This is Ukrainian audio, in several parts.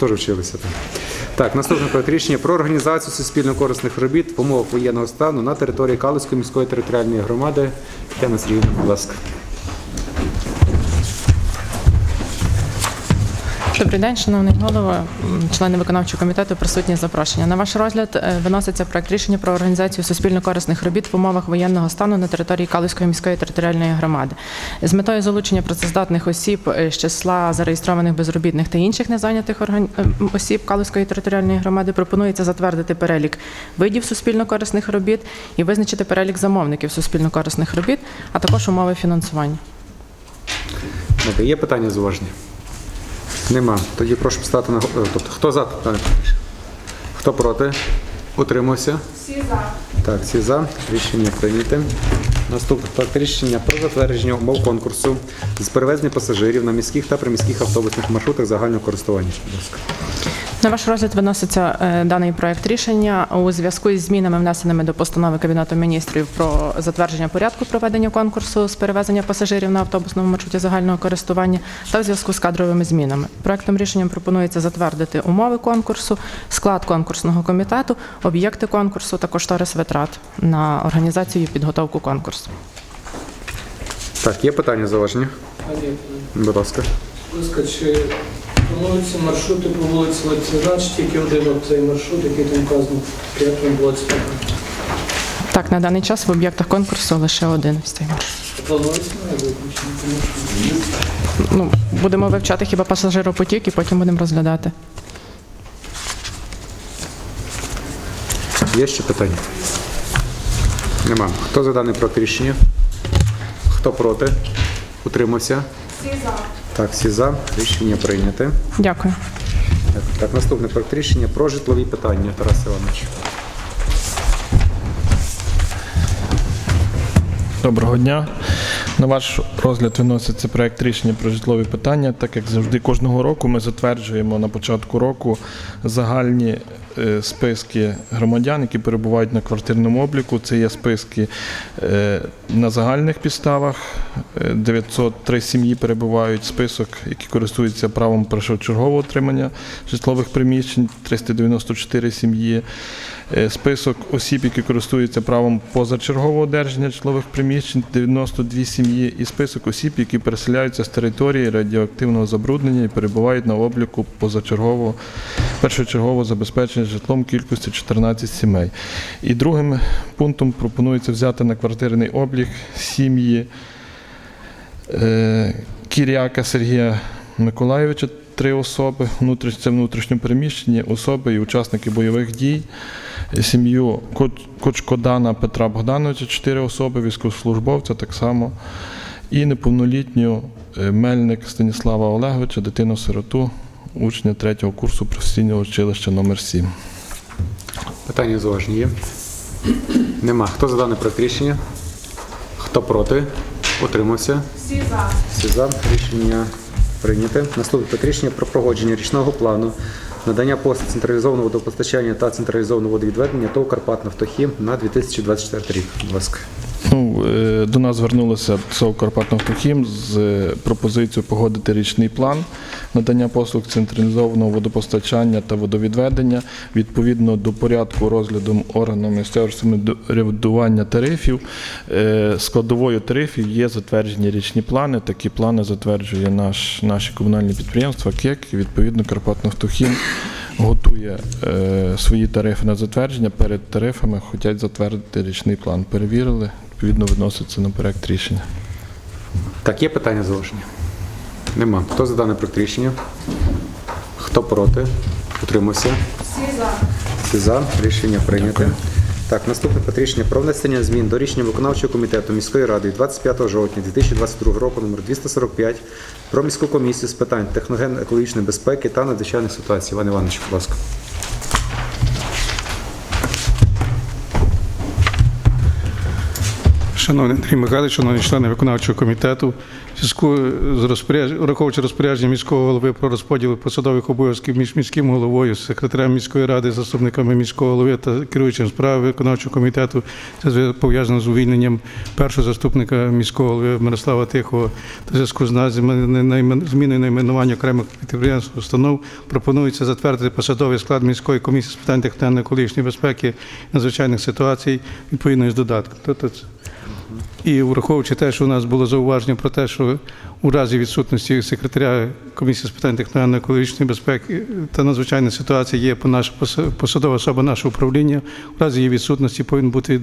теж вчилися там. Так, наступне проект рішення про організацію суспільно-корисних робіт в умовах воєнного стану на території Калицької міської територіальної громади. Тетяна Сергійовна, будь ласка. Добрий день, шановний голово, члени виконавчого комітету, присутні запрошення. На ваш розгляд е, виноситься проект рішення про організацію суспільно-корисних робіт в умовах воєнного стану на території Калузької міської територіальної громади. З метою залучення працездатних осіб е, з числа зареєстрованих безробітних та інших незайнятих орган... е, осіб Калузької територіальної громади пропонується затвердити перелік видів суспільно-корисних робіт і визначити перелік замовників суспільно-корисних робіт, а також умови фінансування. Є питання зауваження? Нема. Тоді прошу встати на е, тобто, хто за? Хто проти? Утримався? Всі за. Так, всі за. Рішення прийняте. Наступне проект рішення про затвердження умов конкурсу з перевезення пасажирів на міських та приміських автобусних маршрутах загального користування. Будь ласка. На ваш розгляд виноситься е, даний проект рішення у зв'язку із змінами, внесеними до постанови Кабінету міністрів про затвердження порядку проведення конкурсу з перевезення пасажирів на автобусному маршруті загального користування та в зв'язку з кадровими змінами. Проектом рішенням пропонується затвердити умови конкурсу, склад конкурсного комітету, об'єкти конкурсу та кошторис витрат на організацію і підготовку конкурсу. Так, є питання зауваження? Будь ласка. будь ласка, чи плануються маршрути по вулиці Литвина, тільки один от цей маршрут, який там вказано, п'ятому вулиці? Так, на даний час в об'єктах конкурсу лише один. Планується виключення, тому що Ну, будемо вивчати хіба пасажиропотік і потім будемо розглядати. Є ще питання? Нема. Хто за даний проект рішення? Хто проти? Утримався? Всі за. Так, всі за. Рішення прийняте. Дякую. Так, так, наступне проект рішення про житлові питання. Тарас Іванович. Доброго дня. На ваш розгляд виноситься проект рішення про житлові питання. Так як завжди кожного року ми затверджуємо на початку року загальні списки громадян, які перебувають на квартирному обліку. Це є списки е, на загальних підставах. Е, 903 сім'ї перебувають. Список, які користуються правом першочергового отримання житлових приміщень, 394 сім'ї. Е, Список осіб, які користуються правом позачергового одержання житлових приміщень, 92 сім'ї, і список осіб, які переселяються з території радіоактивного забруднення і перебувають на обліку позачергового першочергового забезпечення житлом кількості 14 сімей. І другим пунктом пропонується взяти на квартирний облік сім'ї е, Кіряка Сергія Миколайовича. Три особи, це внутрішньо переміщені особи і учасники бойових дій, сім'ю Кочкодана Петра Богдановича, чотири особи, військовослужбовця так само, і неповнолітню е, Мельник Станіслава Олеговича, дитину-сироту, учня третього курсу професійного училища номер 7 Питання зауваження є? Нема. Хто за даний проект рішення? Хто проти? Утримався? Всі за. Всі за. Рішення прийняте. Наступне проект рішення про погодження річного плану надання послуг централізованого водопостачання та централізованого водовідведення ТОВ «Карпатнафтохім» на 2024 рік. Будь ласка. Ну, е, до нас звернулися СОВ «Карпатнафтохім» з е, пропозицією погодити річний план надання послуг централізованого водопостачання та водовідведення відповідно до порядку розгляду органами місцевого самоврядування тарифів. Е, Складовою тарифів є затверджені річні плани. Такі плани затверджує наш, наші комунальні підприємства КЕК. Відповідно «Карпатнафтохім» готує е, свої тарифи на затвердження. Перед тарифами хочуть затвердити річний план. Перевірили, відповідно виноситься на проект рішення. Так, є питання зауваження? Нема. Хто за дане проект рішення? Хто проти? Утримався? Всі за. Всі за. Рішення прийнято. Так, наступне рішення про внесення змін до рішення виконавчого комітету міської ради від 25 жовтня 2022 року номер 245 про міську комісію з питань техноген-екологічної безпеки та надзвичайних ситуацій. Іван Іванович, будь ласка. Шановний Андрій Михайлович, шановні члени виконавчого комітету, зв'язку з розпорядженням, враховуючи розпорядження міського голови про розподіл посадових обов'язків між міським головою, секретарем міської ради, заступниками міського голови та керуючим справи виконавчого комітету, це пов'язано з увільненням першого заступника міського голови Мирослава Тихого та зв'язку з зміною найменування окремих підприємств установ пропонується затвердити посадовий склад міської комісії з питань техногенно-екологічної безпеки надзвичайних ситуацій відповідно із додатком. І враховуючи те, що у нас було зауваження про те, що у разі відсутності секретаря комісії з питань техногенно-екологічної безпеки та надзвичайної ситуації є по наша пос- посадова особа нашого управління. У разі її відсутності повинен бути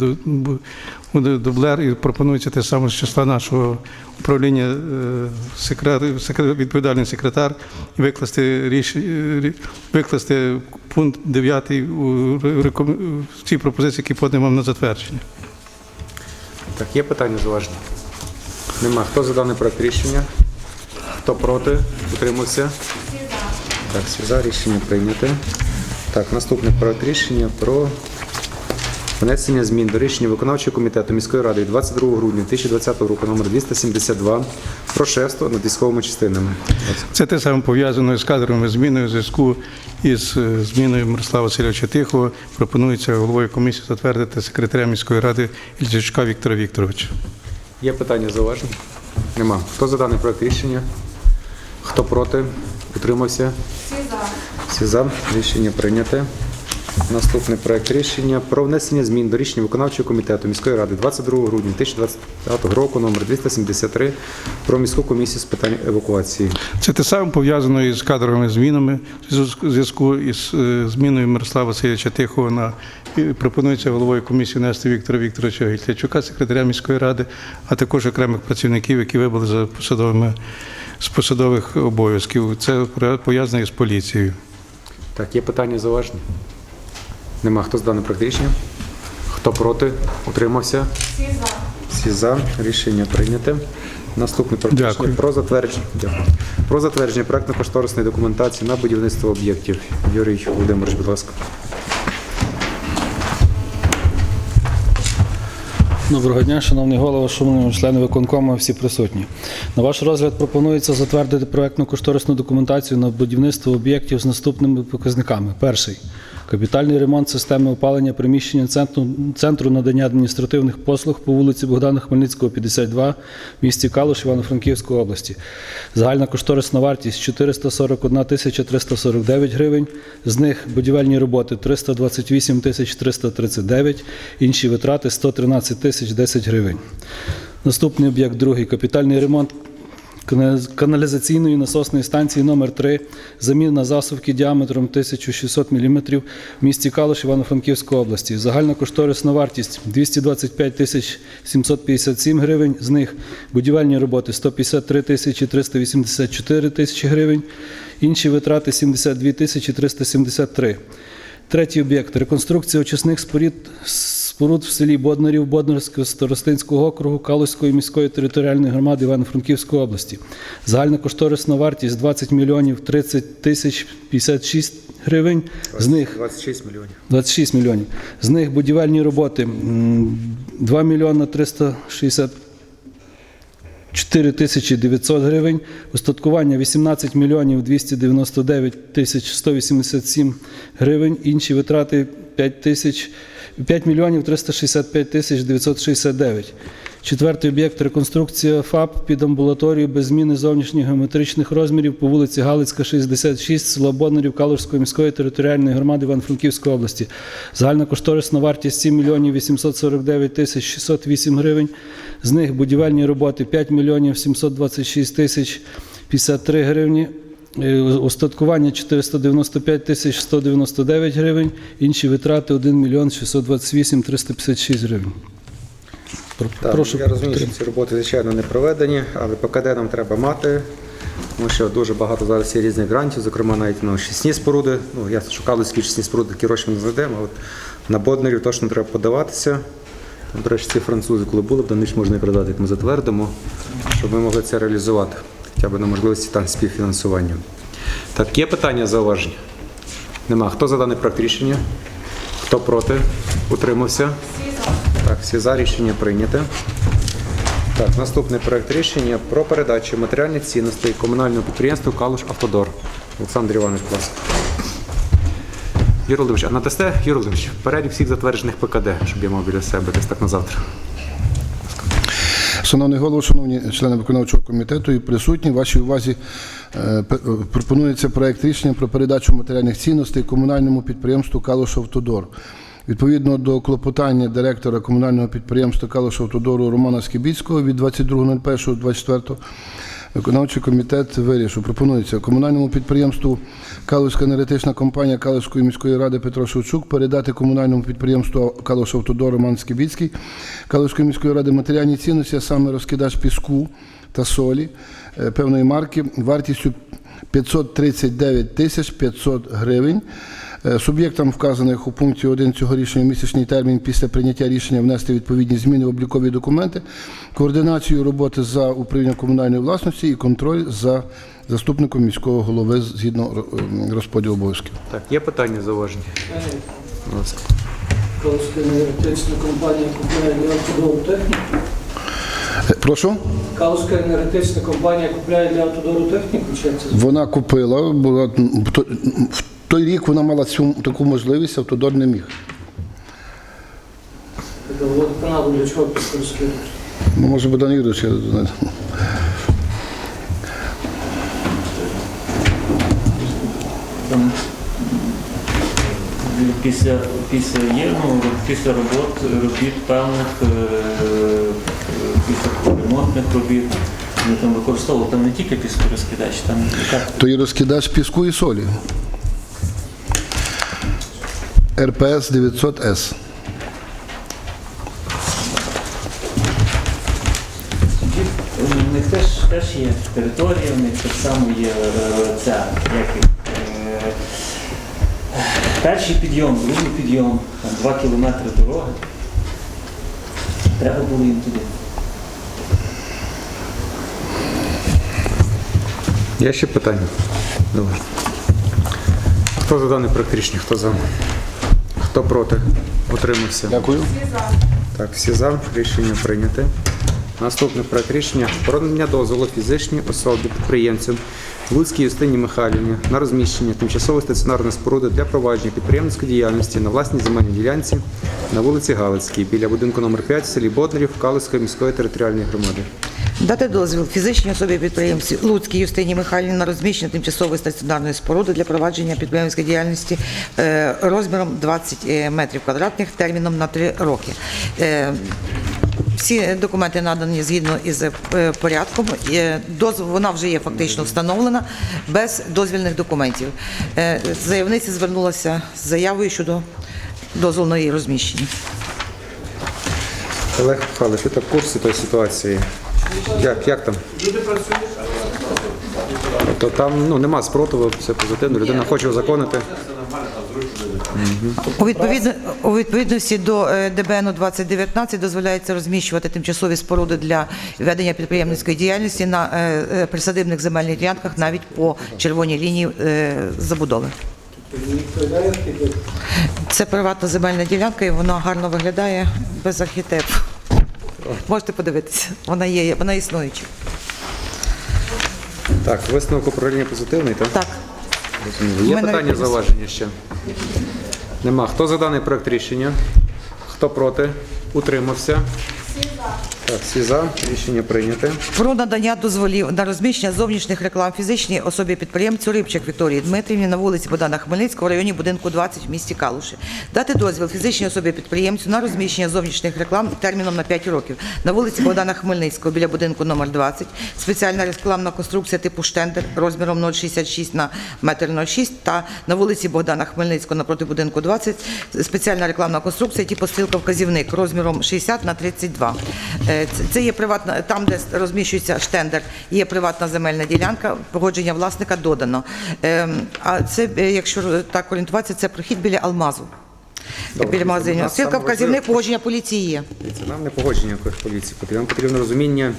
дублер і пропонується те саме з числа нашого управління е, секретар, відповідальний секретар і викласти рішення викласти пункт 9 у в цій пропозиції, які подаємо вам на затвердження. Так, є питання зважні? Нема. Хто за даний проект рішення? Хто проти? Утримався? Так, всі за рішення прийняте. Так, наступний проект рішення про внесення змін до рішення виконавчого комітету міської ради від 22 грудня 2020 року номер 272 про шефство над військовими частинами. Це те саме пов'язано з кадровими змінами в зв'язку із е, зміною Мирослава Васильовича Тихого. Пропонується головою комісії затвердити секретаря міської ради Ільчичка Віктора Вікторовича. Є питання зауважень? Нема. Хто за даний проект рішення? Хто проти? Утримався? Всі за. Всі за. Рішення прийняте. Наступний проект рішення про внесення змін до рішення виконавчого комітету міської ради 22 грудня 2025 року номер 273 про міську комісію з питань евакуації. Це те саме пов'язано із кадровими змінами в зв'язку- із е, зміною Мирослава Васильовича Тихого на пропонується головою комісії нести Віктора Вікторовича Гітлячука, секретаря міської ради, а також окремих працівників, які вибули за посадовими з посадових обов'язків. Це пов'язано із поліцією. Так, є питання зауваження? Нема. Хто за даний проект рішення? Хто проти? Утримався? Всі за. Всі за. Рішення прийняте. Наступний проект рішення про затвердження. Дякую. Про затвердження проектно-кошторисної документації на будівництво об'єктів. Юрій Володимирович, будь ласка. Доброго дня, шановний голово, шановні члени виконкому, всі присутні. На ваш розгляд пропонується затвердити проектну кошторисну документацію на будівництво об'єктів з наступними показниками. Перший капітальний ремонт системи опалення приміщення центру, центру надання адміністративних послуг по вулиці Богдана Хмельницького, 52, в місті Калуш, Івано-Франківської області. Загальна кошторисна вартість 441 тисяча 349 гривень. З них будівельні роботи 328 тисяч 339, інші витрати 113 тисяч 10 гривень. Наступний об'єкт другий капітальний ремонт каналізаційної насосної станції номер 3 заміна засувки діаметром 1600 мм в місті Калуш Івано-Франківської області. Загальна кошторисна вартість 225 тисяч 757 гривень, з них будівельні роботи 153 тисячі 384 тисячі гривень, інші витрати 72 тисячі 373. Третій об'єкт реконструкція очисних споруд, споруд в селі Боднарів Боднарського старостинського округу Калузької міської територіальної громади Івано-Франківської області. Загальна кошторисна вартість 20 мільйонів 30 тисяч 56 гривень. З них 26 мільйонів. 26 мільйонів. З них будівельні роботи м, 2 мільйона 360 4 тисячі 900 гривень, устаткування 18 мільйонів 299 тисяч 187 гривень, інші витрати 5 тисяч 5 мільйонів 365 тисяч 969. Четвертий об'єкт реконструкція ФАП під амбулаторію без зміни зовнішніх геометричних розмірів по вулиці Галицька, 66, село Боднарів, Калужської міської територіальної громади Івано-Франківської області. Загальна кошторисна вартість 7 мільйонів 849 тисяч 608 гривень. З них будівельні роботи 5 мільйонів 726 тисяч 53 гривні. Е, Устаткування 495 тисяч 199 гривень, інші витрати 1 мільйон 628 356 гривень. Так, Прошу я розумію, що ці роботи, звичайно, не проведені, але ПКД нам треба мати, тому що дуже багато зараз є різних грантів, зокрема навіть ну, чисні споруди. Ну, я шукав людські чисні споруди, такі гроші ми не знайдемо. От на Боднерів точно треба подаватися. Там, До речі, ці французи, коли були б, до них можна і продати, як ми затвердимо, щоб ми могли це реалізувати, хоча б на можливості там співфінансування. Так, є питання, зауваження? Нема. Хто за даний проект рішення? Хто проти? Утримався? Так, всі за рішення прийняте. Так, наступний проект рішення про передачу матеріальних цінностей комунальному підприємству Калуш Автодор. Олександр Іванович, будь ласка. Юрій Володимирович, а надасте, Юрій Володимирович, перелік всіх затверджених ПКД, щоб я мав біля себе десь так на завтра. Шановний голово, шановні члени виконавчого комітету і присутні, вашій увазі е, е, пропонується проект рішення про передачу матеріальних цінностей комунальному підприємству «Калуш Автодор». Відповідно до клопотання директора комунального підприємства «Калуш Автодору Романа Скібіцького від 22.01.24 Виконавчий комітет вирішив, пропонується комунальному підприємству Калуська енергетична компанія Калуської міської ради Петро Шевчук передати комунальному підприємству Калуш Автодор Роман Скібіцький Калуської міської ради матеріальні цінності, а саме розкидач піску та солі е, певної марки вартістю 539 тисяч 500 гривень. Е, Суб'єктам, вказаних у пункті 1 цього рішення, місячний термін після прийняття рішення внести відповідні зміни в облікові документи, координацію роботи за управлінням комунальної власності і контроль за заступником міського голови згідно розподілу обов'язків. Так, є питання, зауваження? Будь ласка. Енергетична компанія для автодору техніку. Е, Прошу. Калуська енергетична компанія купляє для автодору техніку, чи це? Вона купила, була в той- рік вона мала цю таку можливість, автодор не міг. Водоканалу для чого? Ну, може, Богдан Юрійович, я не знаю. Після, після є, ну, після робот, робіт певних, е, е, після ремонтних робіт, вони там використовували, там не тільки піскорозкидач, там яка То і розкидач піску і солі. РПС 900С. У них теж, теж є територія, у них так само є е, ця, як їх, е, перший підйом, другий підйом, там два кілометри дороги. Треба було їм туди. Є ще питання? Добре. Хто за даний проект рішення? Хто за? Хто проти? Утримався. Дякую. Так, всі за. Рішення прийняте. Наступний проект рішення про надання дозволу фізичній особі підприємцю Луцькій Юстині Михайлівні на розміщення тимчасової стаціонарної споруди для провадження підприємницької діяльності на власній земельній ділянці на вулиці Галицькій біля будинку номер 5 в селі Бодрів Калицької міської територіальної громади. Дати дозвіл фізичній особі підприємці Луцькій Юстині Михайлівні на розміщення тимчасової стаціонарної споруди для провадження підприємницької діяльності е, розміром 20 е, метрів квадратних терміном на 3 роки. Е, Всі документи надані згідно із порядком. Вона вже є фактично встановлена без дозвільних документів. Заявниця звернулася з заявою щодо дозволу на розміщення. Олег Михайлович, ви так в ситуації? Як, як там? Люди працюють. Тобто там ну, нема спротиву, все позитивно, людина хоче узаконити. У, відповідно, у відповідності до е, ДБН 2019 дозволяється розміщувати тимчасові споруди для ведення підприємницької діяльності на е, е, присадибних земельних ділянках навіть по червоній лінії е, забудови. Це приватна земельна ділянка і вона гарно виглядає без архітекту. Можете подивитися, вона є, вона існуюча. Так, висновок управління позитивний, так? Так. Є Ми питання, не зауваження ще? Нема. Хто за даний проект рішення? Хто проти? Утримався? Так, всі за. Рішення прийняте. Про надання дозволів на розміщення зовнішніх реклам фізичній особі підприємцю Рибчик Вікторії Дмитрівні на вулиці Богдана Хмельницького в районі будинку 20 в місті Калуші. Дати дозвіл фізичній особі підприємцю на розміщення зовнішніх реклам терміном на 5 років на вулиці Богдана Хмельницького біля будинку номер 20. Спеціальна рекламна конструкція типу штендер розміром 0,66 на 1,06 та на вулиці Богдана Хмельницького напроти будинку 20 спеціальна рекламна конструкція типу стрілка вказівник розміром 60 на 32. Це є приватна, там, де розміщується штендер, є приватна земельна ділянка, погодження власника додано. Ем, А це, е, якщо так орієнтуватися, це прохід біля алмазу. Біля магазинів. Нас саме важливе- погодження поліції є. Дивіться, нам не погодження якоїсь поліції потрібно. Нам потрібно розуміння,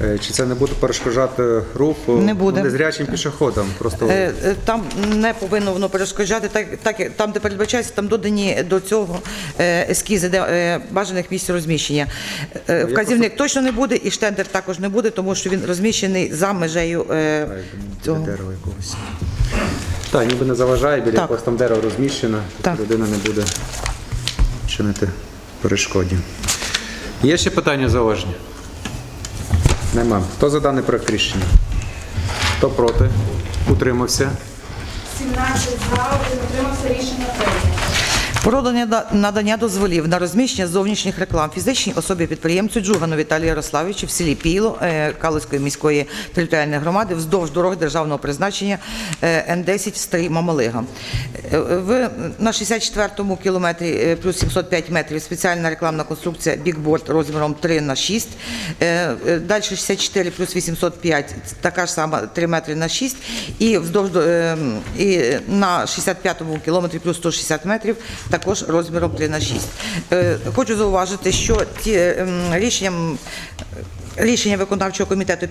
е, чи це не буде перешкоджати рух Не буде. незрячим пішоходам. Просто Е, е, Там не повинно воно перешкоджати, так, так як- там, де передбачається, там додані до цього е, ескізи де, е, бажаних місць розміщення. Е, Вказівник точно не буде, і штендер також не буде, тому що він розміщений за межею е, цього. дерева якогось. Так, ніби не заважає, біля Так. якогось там дерева розміщено, Так. людина не буде чинити перешкоді. Є ще питання зауваження? Нема. Хто за даний проект рішення? Хто проти? Утримався? 17 за, один утримався рішення прийнято. Про надання- дозволів на розміщення зовнішніх реклам фізичній особі підприємцю Джугану Віталію Ярославовичу в селі Піло е, Калицької міської територіальної громади вздовж дороги державного призначення е, Н10 Старий Мамалига. Е, на 64-му кілометрі плюс 705 метрів спеціальна рекламна конструкція бікборд розміром 3 на 6. Е, е, Далі 64 плюс 805, така ж сама 3 метри на 6. І вздовж і на 65-му кілометрі плюс 160 метрів також розміром 3 на 6. Е, Хочу зауважити, що ті ем, рішенням Рішення виконавчого комітету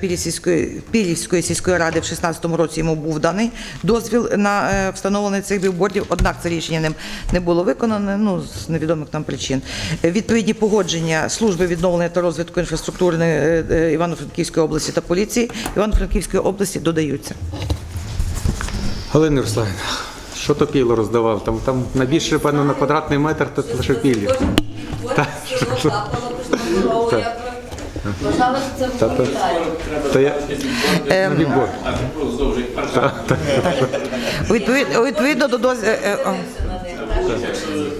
Пілівської, сільської ради в 16-му році йому був даний дозвіл на е, встановлення цих білбордів, однак це рішення ним не було виконане ну, з невідомих нам причин. Е, Відповідні погодження служби відновлення та розвитку інфраструктури е, е, Івано-Франківської області та поліції Івано-Франківської області додаються. Галина Руславівна, що то піло роздавав? Там, там на більше, певно, на квадратний метр, то лише пілі. Вважала, що це. Відповід, відповідно до доз...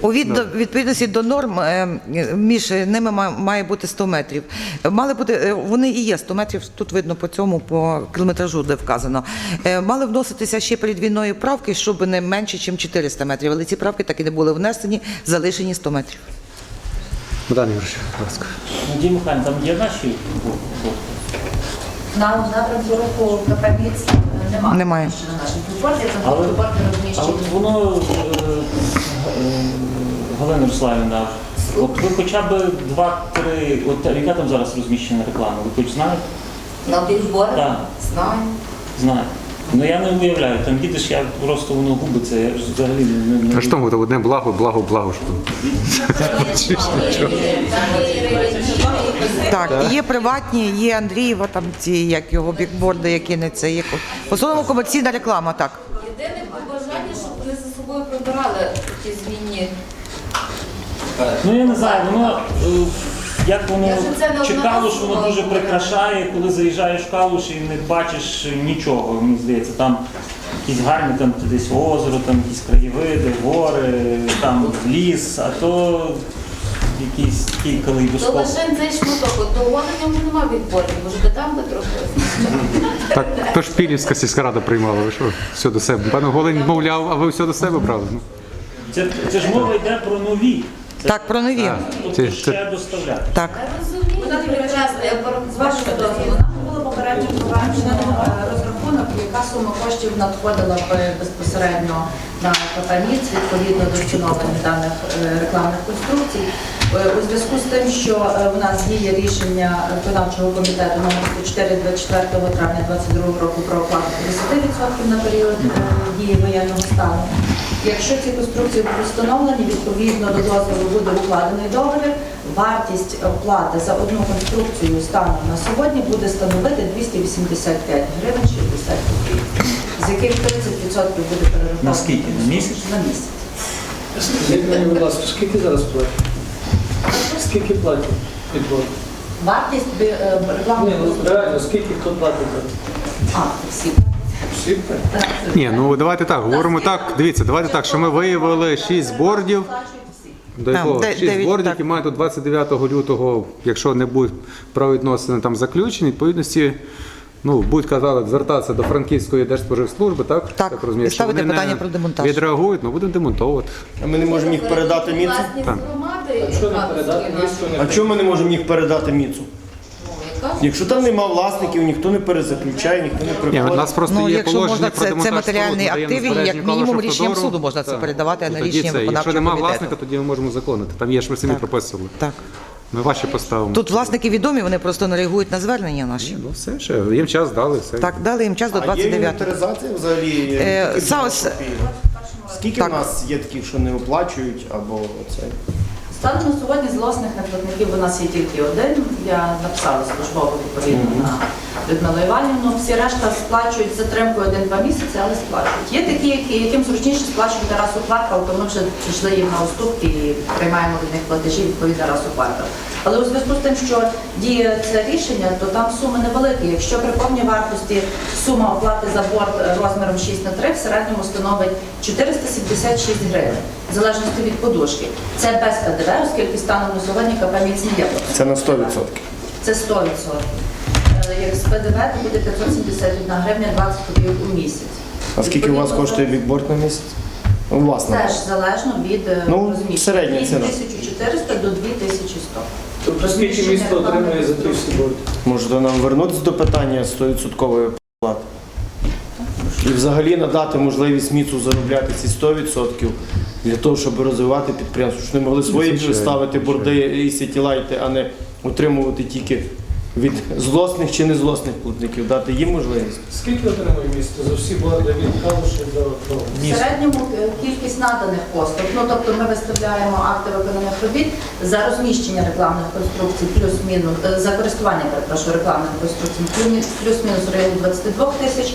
У від- відповідності до норм е, між ними має бути 100 метрів. Мали бути е, вони і є 100 метрів. Тут видно по цьому по кілометражу, де вказано. Е, Мали вноситися ще перед війною правки, щоб не менше, ніж 400 метрів. Але ці правки так і не були внесені, залишені 100 метрів. Богдан Ігорович, будь ласка. Надія Михайлівна, там є наші на напрямку руху КП немає. Немає. Але- от воно, Галина Руславівна, от ви хоча б два-три, от яка там зараз розміщена реклама, ви хоч знаєте? На білбордах? Так. Знаю. Знаю. Ну я не уявляю, там їдеш, я просто воно губиться, я ж взагалі не, не, А що там, одне благо, благо, благо. Що там? Так, є приватні, є Андрієва, там ці як його бікборди, які не це є. В основному комерційна реклама, так. Єдине побажання, щоб вони за собою прибирали ті змінні. Ну я не знаю, воно е, як воно Я ж це не чи калуш воно одноразово дуже говорила. прикрашає, коли заїжджаєш в калуш і не бачиш нічого. Мені здається, там якісь гарні там десь озеро, там якісь краєвиди, гори, там ліс, а то якийсь такий То калейдоскоп. лише цей шматок, от того на ньому немає відборів, може би там би трохи. Так, то ж Пілівська сільська рада приймала, ви що? Все до себе. Пане Голень мовляв, а ви все до себе брали. Ну, Це, це ж мова йде про нові. Це, Так, про нові. тобто Це- ще доставляти. Так. Я розумію, прекрасно, я З вашого дозволу, нам було попередньо проведено е, розрахунок, яка сума коштів надходила б безпосередньо на КПНІЦ відповідно до встановлення даних е, рекламних конструкцій. Е, У зв'язку з тим, що е, у нас діє рішення виконавчого комітету номер 104 24 травня 2022 року про оплату 50% на період е, дії воєнного стану. Якщо ці конструкції будуть встановлені, відповідно до дозволу буде укладений договір, вартість оплати за одну конструкцію станом на сьогодні буде становити 285 гривень 60 копійок, з яких 30% буде перераховано. На скільки? На місяць? На місяць. Скажіть мені, будь ласка, скільки зараз платять? Скільки платять відбор? Вартість би, е, Ні, ну реально, скільки хто платить? А, всі. Ні, ну давайте так, говоримо так. Дивіться, давайте так, що ми виявили 6 бордів. До Там, якого де- 6 дев'ять, бордів, так. які мають до 29 лютого, якщо не будуть правовідносини там заключені, відповідності. Ну, будуть казали, звертатися до Франківської держспоживслужби, так? Так, розумію. і ставити Якщо вони питання не про демонтаж. Відреагують, ну будемо демонтовувати. А ми не можемо їх передати міцу? Власність громади, Що А чому ми не можемо їх передати міцу? Ну, Якщо там нема власників, ніхто не перезаключає, ніхто не Ні, у нас просто Ну, є якщо положення можна, про це- це демонтаж матеріальний споруд, ми даємо актив, і як збереження мінімум рішенням суду можна це Так. передавати, а не І тоді рішенням це. Якщо виконавчого немає комітету. власника, тоді ми можемо законити. Там є, що ви самі прописували. Так. Ми ваші поставимо. Тут власники відомі, вони просто не реагують на звернення наші. Ну все, ще їм час дали, все. Так, дали їм час до А є 29 інвентаризація взагалі? Е, Скільки в? Скільки Так. в нас є таких, що не оплачують або оце? Станом на сьогодні злосних накладників у нас є тільки один. Я написала службово відповідно на Людмилу Іванівну. Всі решта сплачують затримку затримкою один-два місяці, але сплачують. Є такі, які, яким зручніше сплачувати раз у квартал, то ми вже пішли їм на уступки і приймаємо від них платежі відповідно раз у квартал. Але у зв'язку з тим, що діє це рішення, то там суми невеликі. Якщо при повній вартості сума оплати за борт розміром 6 на 3 в середньому становить 476 гривень, в залежності від подушки. Це без ПДВ, оскільки станом на сьогодні КП «Міць» є. Це на 100%. Це 100%. Е, Як з ПДВ, то буде 571 гривня 20 копійок у місяць. А скільки у вас коштує відборт на місяць? Ну, власне. Теж залежно від е, Ну, розміщення. Від ціна. 1400 до 2100. Тобто скільки місто отримує за ті всі борти? Може, нам вернутися до питання 100% плати? І взагалі надати можливість міцу заробляти ці 100% для того, щоб розвивати підприємство, щоб вони могли свої ставити борди і сітілайти, а не отримувати тільки від злосних чи незлосних платників, дати їм можливість. Скільки отримує місто за всі борди від Калуша до? В середньому е, кількість наданих послуг, ну тобто ми виставляємо акти виконаних робіт за розміщення рекламних конструкцій, плюс-мінус е, за користування перепрошую рекламних конструкцій, плюс- плюс-мінус в районі 22 тисяч.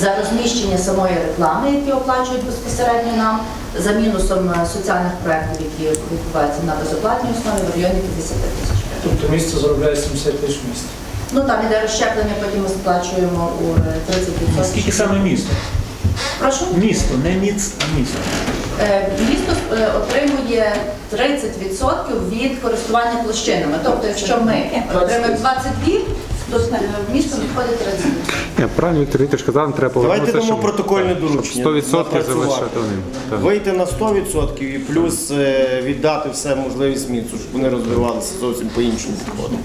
За розміщення самої реклами, які оплачують безпосередньо нам, за мінусом е, соціальних проєктів, які відбуваються на безоплатній основі в районі 50 тисяч. Тобто місто заробляє 70 тисяч місць. Ну там іде розщеплення, потім ми сплачуємо у е, 30%. Скільки саме місто? Прошу? Місто, не міц, а місто. Е, Місто е, отримує 30% від користування площинами. Тобто, якщо ми отримаємо 22, то е, в місто відходить 30. Ні, правильно Віктор Вікторович казав, нам треба Давайте повернутися, дамо протокольне доручення. 100% напрацювати. залишати. Так. Вийти на 100% і плюс е, віддати все можливість міцу, щоб вони розвивалися зовсім по іншому підходу.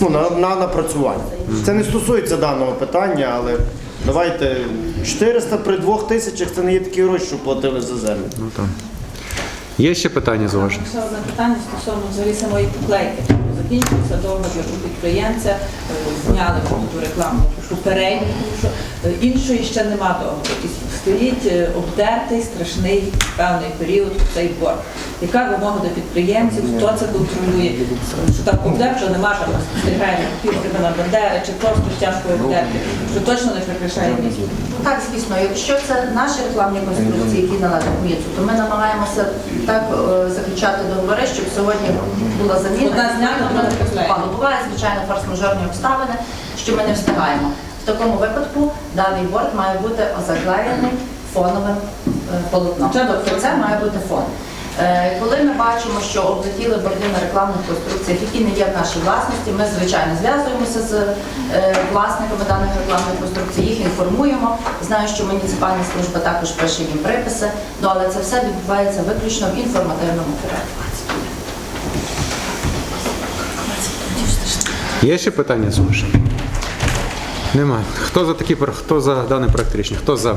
Ну, на, на напрацювання. Це не стосується даного питання, але давайте 400 при 2 тисячах це не є такі гроші, що платили за землю. Ну, так. Є ще питання з ваших? Ще одне питання стосовно взагалі самої поклейки. Закінчився договір у підприємця, е, зняли ту рекламу попередню, е, іншої ще нема договору. Стоїть е, обдертий страшний певний період цей борг. Яка вимога до підприємців, хто це контролює? Що так обдерто нема там спостерігання півтора на бандери, чи просто тяжко обдерти, що точно не прикрашає місто. Ну так, звісно, якщо це наші рекламні конструкції, які належать місту, то ми намагаємося так е, заключати договори, щоб сьогодні була заміна. Одна не вступала. Буває, звичайно, форс-мажорні обставини, що ми не встигаємо. В такому випадку даний борт має бути озаклеєний фоновим е, полотном. Тобто це має бути фон. Е, Коли ми бачимо, що облетіли борди на рекламних конструкціях, які не є в нашій власності, ми звичайно зв'язуємося з е, власниками даних рекламних конструкцій, їх інформуємо. Знаю, що муніципальна служба також пише їм приписи, ну, але це все відбувається виключно в інформативному порядку. Є ще питання з? Немає. Хто за такі хто за даний проект рішення? Хто за?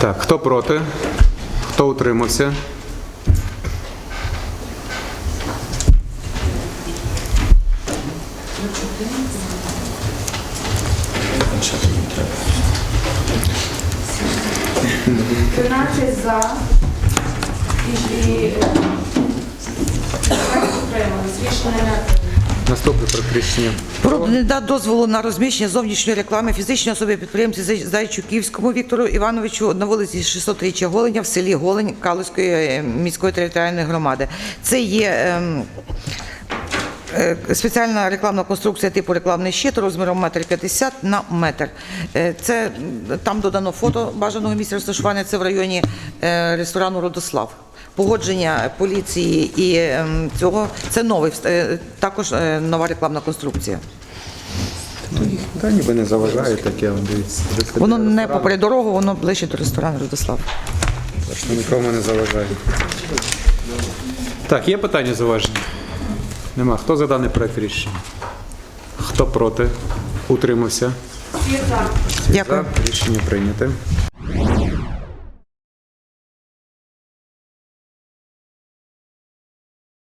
Так, хто проти? Хто утримався? За і, рішення Наступне проект рішення. Про надання дозволу на розміщення зовнішньої реклами фізичної особи підприємці Зайчуківському Віктору Івановичу на вулиці 603 Голеня в селі Голень Калузької е, міської територіальної громади. Це є ем, е, спеціальна рекламна конструкція типу рекламний щит розміром 1,50 м на метр. Е, Це там додано фото бажаного місця розташування. Це в районі е, ресторану Родослав. Погодження поліції і ем, цього це новий е, також е, нова рекламна конструкція. Та ніби не заважає таке, Воно не попри дорогу, воно ближче до ресторану що нікому не заважає. Так, є питання зауваження? Нема. Хто за даний проект рішення? Хто проти? Утримався? Всі Дякую. за. Рішення прийняте.